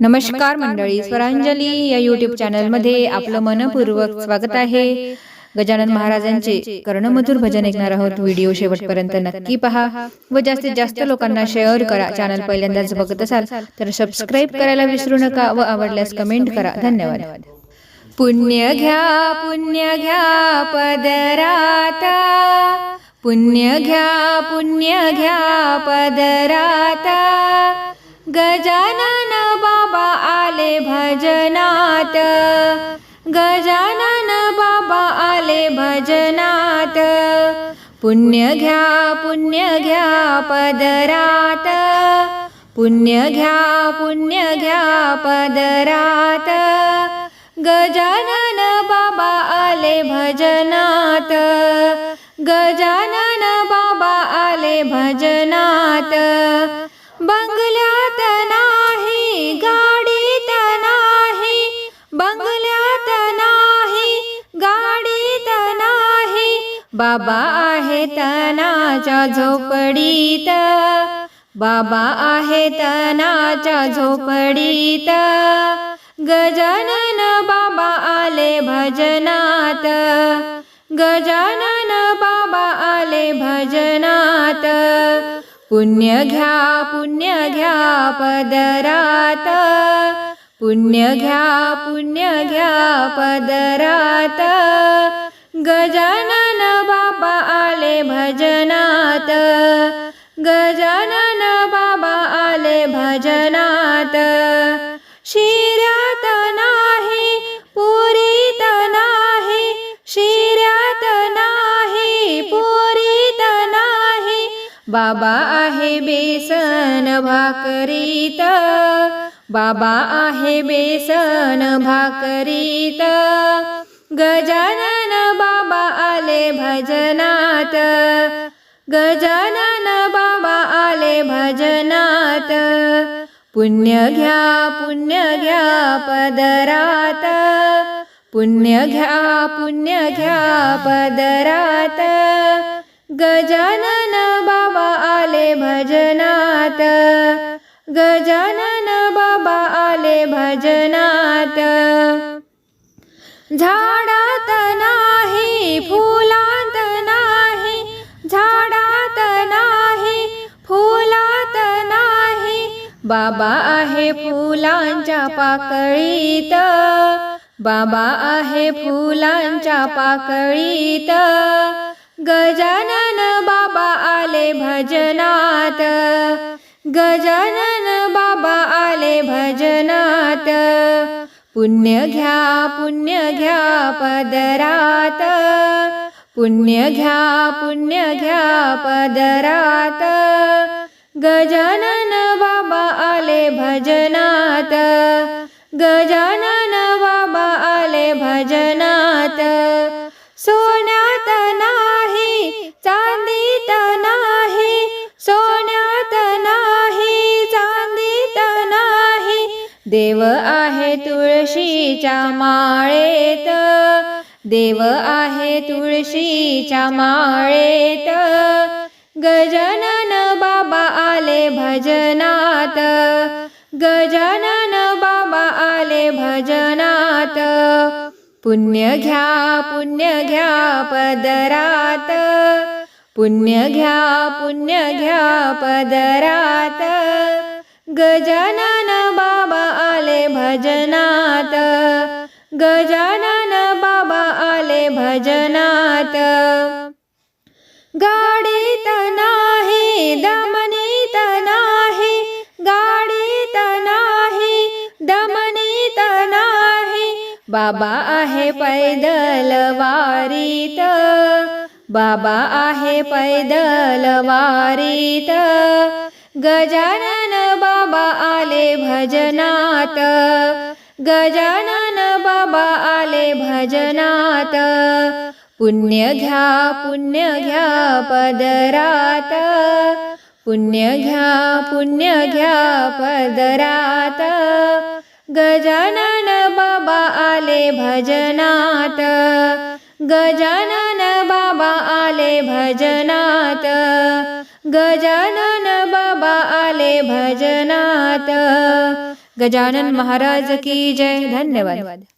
नमस्कार मंडळी स्वरांजली या युट्यूब चॅनलमध्ये आपलं मनपूर्वक स्वागत आहे. गजानन महाराजांचे कर्णमधुर भजन ऐकणार आहोत. व्हिडिओ शेवटपर्यंत नक्की पहा व जास्तीत जास्त लोकांना शेअर करा. चॅनल पहिल्यांदाच बघत असाल तर सबस्क्राईब करायला विसरू नका व आवडल्यास कमेंट करा. धन्यवाद. पुण्य घ्या पुण्य घ्या पदराता. पुण्य घ्या पुण्य घ्या पदराता. गजानन भजनात। गजानन बाबा आले भजनात। पुण्य घ्या पुण्य घ्या पदरात। पुण्य घ्या पुण्य घ्या पदरात। गजानन बाबा आले भजनात। गजानन बाबा आले भजनात। बंग बाबा आहे तनाच्या झोपडीत. बाबा आहे तनाच्या झोपडीत. गजानन बाबा आले भजनात. गजानन बाबा आले भजनात. पुण्य घ्या पुण्य घ्या पदरात. पुण्य घ्या पुण्य घ्या पदरात. गजान भजनात शिर्यात नाही पुरीत नाही शिर्यात नाही पुरीत नाही. बाबा आहे बेसन भाकरीत. बाबा आहे बेसन भाकरीत. गजानन बाबा आले भजनात. गजानन बाबा आले भजनात. पुण्य घ्या पुण्य घ्या पदरात. पुण्य घ्या पुण्य घ्या पदरात. गजानन बाबा आले भजनात. गजानन बाबा आले भजनात. झाडात बाबा आहे फुलांच्या पाकळीत. बाबा आहे फुलांच्या पाकळीत. गजानन बाबा आले भजनात. गजानन बाबा आले भजनात. पुण्य घ्या पुण्य घ्या पदरात. पुण्य घ्या पुण्य घ्या पदरात. गजानन बाबा भजनात. गजानन बाबा आले भजनात. सोन्यात नाही चांदीत नाही सोन्यात नाही चांदीत नाही. देव आहे तुळशीच्या माळेत. देव आहे तुळशीच्या माळेत. गजानन भजनात. गजानन बाबा आले भजनात. पुण्य घ्या पुण्य घ्या पदरात. पुण्य घ्या पुण्य घ्या पदरात. गजानन बाबा आले भजनात. गजानन बाबा आले भजनात. बाबा आहे पैदल वारीत बाबा आहे पैदल वारीत गजानन बाबा आले भजनात. गजानन बाबा आले भजनात. पुण्य घ्या पुण्य घ्या पदरात. पुण्य घ्या पुण्य घ्या पदरात. गजानन आले भजनात. गजानन बाबा आले भजनात. गजानन बाबा आले भजनात. गजानन महाराज की जय. धन्यवाद.